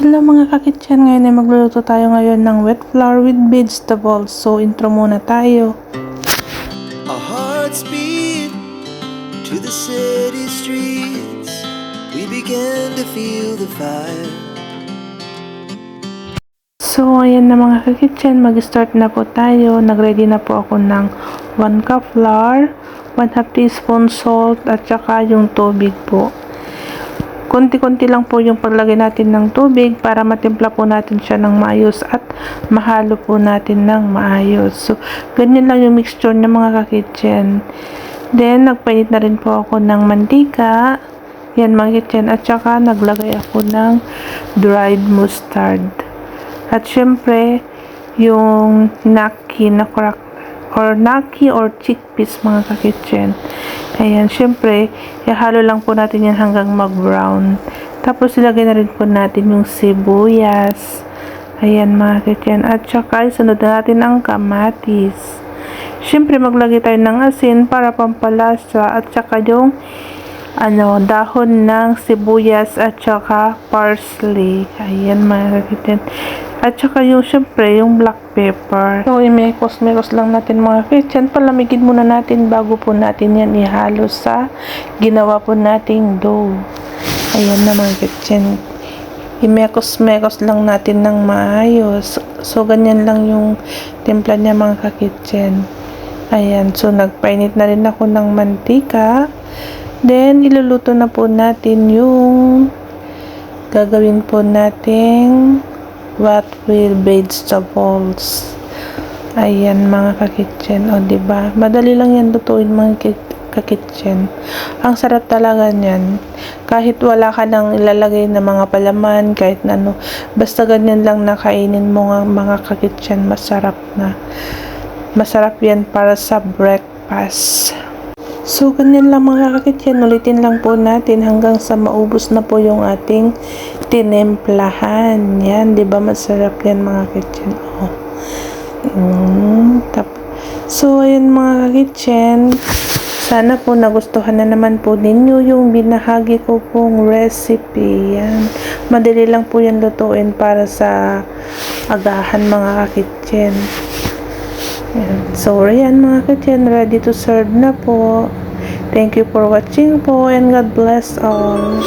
Hello mga kakitchen, ngayon ay magluluto tayo ngayon ng wet flour with vegetables. So intro muna tayo. Our hearts beat to the city streets. We began to feel the fire. So ayan na mga kakitchen, mag-start na po tayo. Nag-ready na po ako ng 1 cup flour, 1 half teaspoon salt, at saka yung tubig po. Konti-konti lang po yung paglagay natin ng tubig para matimpla po natin siya ng maayos at mahalo po natin ng maayos. So, ganyan lang yung mixture ng mga kakitchen. Then, nagpainit na rin po ako ng mantika. Yan mga kitchen. At saka, naglagay ako ng dried mustard. At syempre, yung naki na crack or naki or chickpeas mga kakitchen. Ayan, syempre, ihalo lang po natin yan hanggang mag-brown. Tapos, ilagay na rin po natin yung sibuyas. Ayan mga kakitchen. At saka, isunod na natin ang kamatis. Syempre, maglagay tayo ng asin para pampalasa at saka yung ano, dahon ng sibuyas at saka parsley. Ayan mga kakitchen. At saka yung syempre yung black pepper. So, imekos-mekos lang natin mga kitchen. Palamigin muna natin bago po natin yan ihalo sa ginawa po nating dough. Ayan na mga kitchen. Imekos-mekos lang natin ng maayos. So, ganyan lang yung timpla niya mga kakitchen. Ayan. So, nagpainit na rin ako ng mantika. Then, iluluto na po natin yung gagawin po nating what with vegetables. Ayan mga kakitchen. O, ba diba? Madali lang yan lutuin mga ki- kakitchen. Ang sarap talaga niyan. Kahit wala ka nang ilalagay na mga palaman, kahit na ano. Basta ganyan lang nakainin mo nga mga kakitchen. Masarap na. Masarap yan para sa breakfast. So, ganyan lang mga kakitchen. Ulitin lang po natin hanggang sa maubos na po yung ating tinemplahan. Yan, di ba masarap yan mga kitchen? Oh. Mm, tap. So, ayun mga kitchen. Sana po nagustuhan na naman po ninyo yung binahagi ko pong recipe. Yan. Madali lang po yan lutuin para sa agahan mga kitchen. Yan. So, ayan mga kitchen, ready to serve na po. Thank you for watching po and God bless all.